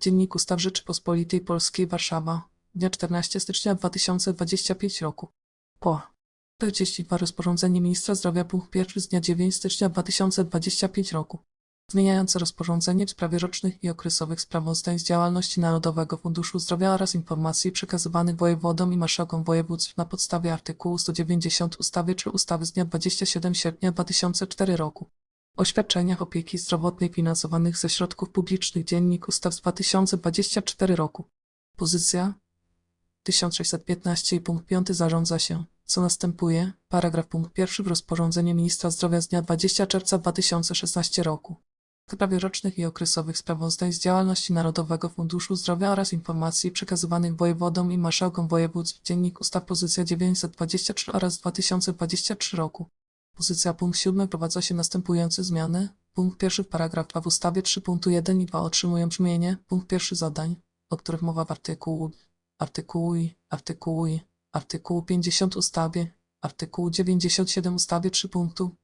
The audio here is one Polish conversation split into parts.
Dziennik Ustaw Rzeczypospolitej Polskiej Warszawa, dnia 14 stycznia 2025 roku. Po 42 rozporządzenie Ministra Zdrowia punkt pierwszy z dnia 9 stycznia 2025 roku. Zmieniające rozporządzenie w sprawie rocznych i okresowych sprawozdań z działalności Narodowego Funduszu Zdrowia oraz informacji przekazywanych wojewodom i marszałkom województw na podstawie artykułu 190 ustawy czy ustawy z dnia 27 sierpnia 2004 roku. O świadczeniach opieki zdrowotnej finansowanych ze środków publicznych Dziennik Ustaw z 2024 roku. Pozycja 1615 i punkt 5 zarządza się, co następuje, paragraf punkt pierwszy w rozporządzeniu Ministra Zdrowia z dnia 20 czerwca 2016 roku. W sprawie rocznych i okresowych sprawozdań z działalności Narodowego Funduszu Zdrowia oraz informacji przekazywanych wojewodom i marszałkom województw Dziennik Ustaw pozycja 923 oraz 2023 roku. Pozycja punkt 7 wprowadza się następujące zmiany. Punkt pierwszy paragraf 2 w ustawie 3.1 i 2 otrzymują brzmienie. Punkt pierwszy zadań, o których mowa w artykułu, artykułu i, artykułu i, artykułu 50 ustawie, artykułu 97 ustawie 3 punktu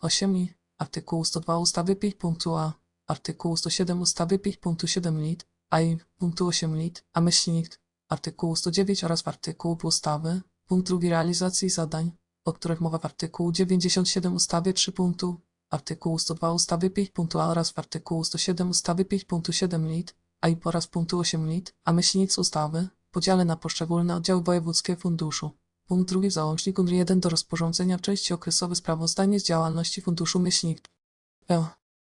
8 i artykułu 102 ustawy 5 punktu a, artykułu 107 ustawy 5 punktu 7 lit, a i punktu 8 lit, a myślnik, artykułu 109 oraz w artykułu ustawy, punkt drugi realizacji zadań, o których mowa w artykułu 97 ustawy 3 punktu, artykułu 102 ustawy 5 punktu a oraz w artykułu 107 ustawy 5 punktu 7 lit, a i po raz punktu 8 lit, a myślnik ustawy, podziale na poszczególne oddziały wojewódzkie funduszu. Punkt drugi w załączniku nr 1 do rozporządzenia w części okresowe sprawozdanie z działalności funduszu myślnik. E.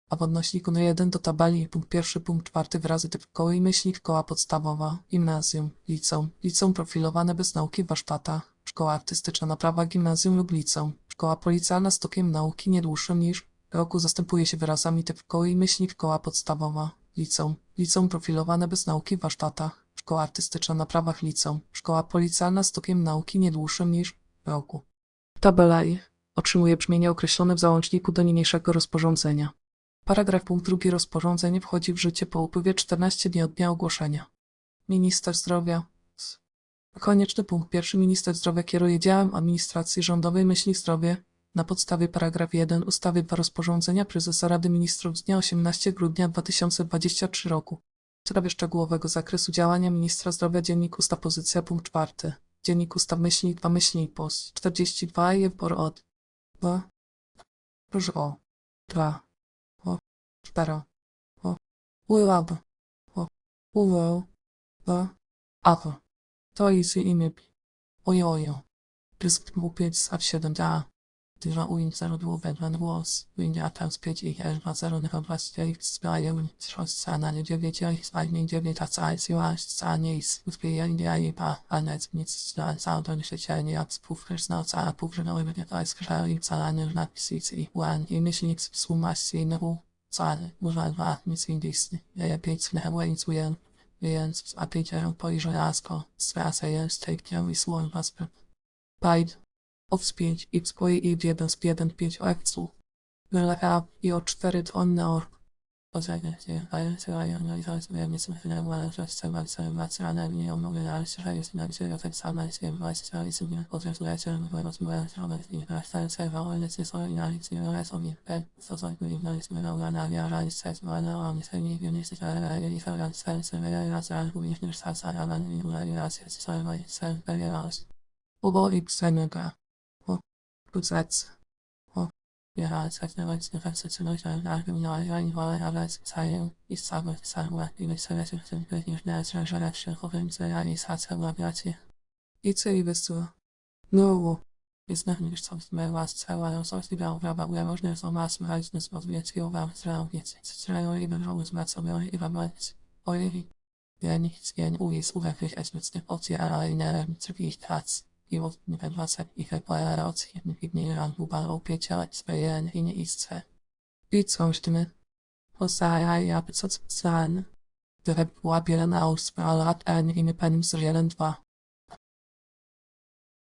A w odnośniku nr 1 do tabeli punkt pierwszy, punkt czwarty wyrazy typ koły i myślnik koła podstawowa, gimnazjum, liceum, liceum profilowane bez nauki w warsztatach, szkoła artystyczna naprawa gimnazjum lub liceum, szkoła policjalna z tokiem nauki nie dłuższym niż roku zastępuje się wyrazami typ i myślnik koła podstawowa, liceum, liceum profilowane bez nauki w warsztatach, szkoła artystyczna na prawach liceum, szkoła policjalna z tokiem nauki nie dłuższym niż roku. Tabela I otrzymuje brzmienie określone w załączniku do niniejszego rozporządzenia. Paragraf punkt drugi rozporządzenie wchodzi w życie po upływie 14 dni od dnia ogłoszenia. Minister Zdrowia. Konieczny punkt. Pierwszy. Minister Zdrowia kieruje działem administracji rządowej myśli zdrowie na podstawie paragraf 1 ustawy 2 rozporządzenia prezesa Rady Ministrów z dnia 18 grudnia 2023 roku. W sprawie szczegółowego zakresu działania ministra zdrowia dziennik ustaw pozycja punkt 4. Dziennik ustaw myślnik 2 myślnik pos 42 i por od. 2 proszę o. 2 o. 4 o. Ułab o. Uwał 2 aw to jest imię ojojo Dysk mu 5 z 7 da Dyża ujęć 0 było wędrzen głos. Wyjdzie tam z 5 i elwa 0 na oblasti ich spaję Trzost na nie 9 ich spajnie 9 a nic na sauton świecianie jak spówkesz na cała półgrzynowy będzie to jest krzały i calany na pisicy wan i myślnik z sumasji na pół Cale, może dwa, nic pięć na więc a pięciorą pojrzę jasko, swasa jest teknią i słoń waspy. Pajd, Offspięć i swoje i w 1 z 1 5 owców. Wyleka i o 4 tonne or. Poczekaj się, ale się rają, no i zaraz wiem, nie są chwilę, ale że chcę bardzo sobie racjonalne, nie mogę, ale się jest na się, tak samo się właśnie, ale sobie potem lecę, bo rozmawiam się, ale nie wracają się, ale lecę sobie na licy, ale sobie, co coś mi w nocy, no na wiara, i się, ale on się nie wiem, nie się, ale nie się, ale się, ale raz, ale również nie szasa, ale nie ale ale. Ubo i nicht mehr als ein Schalecht, Provinz, ja, ich hatte aber Grazzi. I co i bez co? No, jest na mnie coś mehr cała, ale coś nie miał, aber ja można so mas mrać, nes rozwijać ją wam zrał, więc strzelają i będą z macą, i wam mać. Oj, ja nichts gern uwis, uwerflich als nützlich, ob sie alle in der Zerbicht hat. I od niewedwasa i reparacji nie ranbubało piecia swoje nie istce. I coś tym. Posaja ja co can. Które była bielana auswalat an imię panem z dwa.